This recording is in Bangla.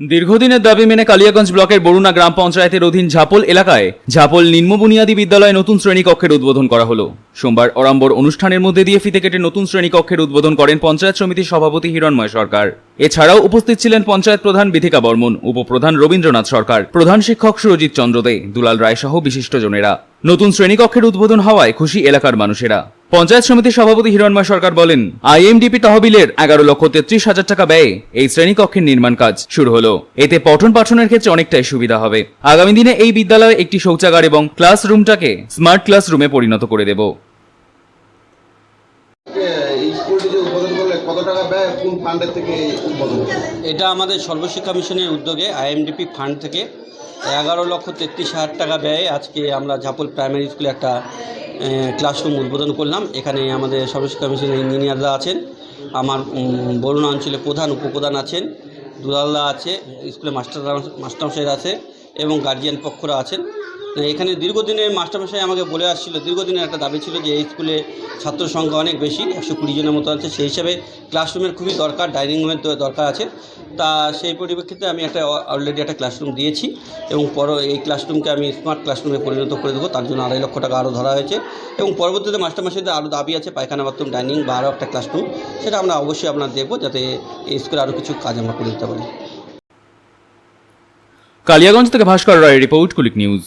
দীর্ঘদিনের দাবি মেনে কালিয়াগঞ্জ ব্লকের বরুণা গ্রাম পঞ্চায়েতের অধীন ঝাপল এলাকায় ঝাপল নিম্ন বুনিয়াদী বিদ্যালয়ে নতুন শ্রেণীকক্ষের উদ্বোধন করা হলো। সোমবার অরাম্বর অনুষ্ঠানের মধ্যে দিয়ে ফিতে কেটে নতুন শ্রেণীকক্ষের উদ্বোধন করেন পঞ্চায়েত সমিতির সভাপতি হিরণময় সরকার। এছাড়াও উপস্থিত ছিলেন পঞ্চায়েত প্রধান বিথিকা বর্মন, উপপ্রধান রবীন্দ্রনাথ সরকার, প্রধান শিক্ষক সুরজিৎ চন্দ্র দে, দুলাল রায় সহ বিশিষ্টজনেরা। নতুন শ্রেণীকক্ষের উদ্বোধন হওয়ায় খুশি এলাকার মানুষেরা। পঞ্চায়েত সমিতির সভাপতি হিরণময় সরকার বলেন আইএমডিপি তহবিলের এগারো লক্ষ তেত্রিশ হাজার টাকা ব্যয়ে এই শ্রেণীকক্ষের নির্মাণ কাজ শুরু হলো। এতে পঠন পাঠনের ক্ষেত্রে অনেকটাই সুবিধা হবে। আগামী দিনে এই বিদ্যালয়ে একটি শৌচাগার এবং ক্লাসরুমটাকে স্মার্ট ক্লাসরুমে পরিণত করে দেব। এই স্কুলটি যে উদ্বোধন করলে কত টাকা ব্যয় কোন ফান্ডের থেকে এই উদ্বোধন? করলে? এটা আমাদের সর্বশিক্ষা মিশনের উদ্যোগে আইএমডিপি ফান্ড থেকে এগারো লক্ষ তেত্রিশ হাজার টাকা ব্যয়ে আজকে আমরা ঝাপল প্রাইমারি স্কুলে একটা ক্লাসরুম উদ্বোধন করলাম। এখানে আমাদের সর্বশিক্ষা মিশনের ইঞ্জিনিয়াররা আছেন। আমার বরুণ অঞ্চলে প্রধান, উপপ্রধান আছেন। দুলাল্লা আছে স্কুলে মাস্টার মাস্টারমশাইরা আছে এবং গার্জিয়ান পক্ষরা আছেন। এখানে দীর্ঘদিনের মাস্টারমশাই আমাকে বলে আসছিল, দীর্ঘদিনের একটা দাবি ছিল যে এই স্কুলে ছাত্র সংখ্যা অনেক বেশি, একশো কুড়ি জনের মতো আছে, সেই হিসাবে ক্লাসরুমের খুবই দরকার ডাইনিং রুমের দরকার আছে। তা সেই পরিপ্রেক্ষিতে আমি একটা অলরেডি একটা ক্লাসরুম দিয়েছি এবং পর এই ক্লাসরুমকে আমি স্মার্ট ক্লাসরুমে পরিণত করে দেবো, তার জন্য আড়াই লক্ষ টাকা আরও ধরা হয়েছে। এবং পরবর্তীতে মাস্টারমশাইদের আরও দাবি আছে, পায়খানা বাথরুম ডাইনিং বা আরও একটা ক্লাসরুম সেটা আমরা অবশ্যই আপনার দেখব, যাতে এই স্কুলে আরও কিছু কাজ আমরা করে দিতে পারি। কালিয়াগঞ্জ থেকে ভাস্কর রায়, রিপোর্ট, কুলিক নিউজ।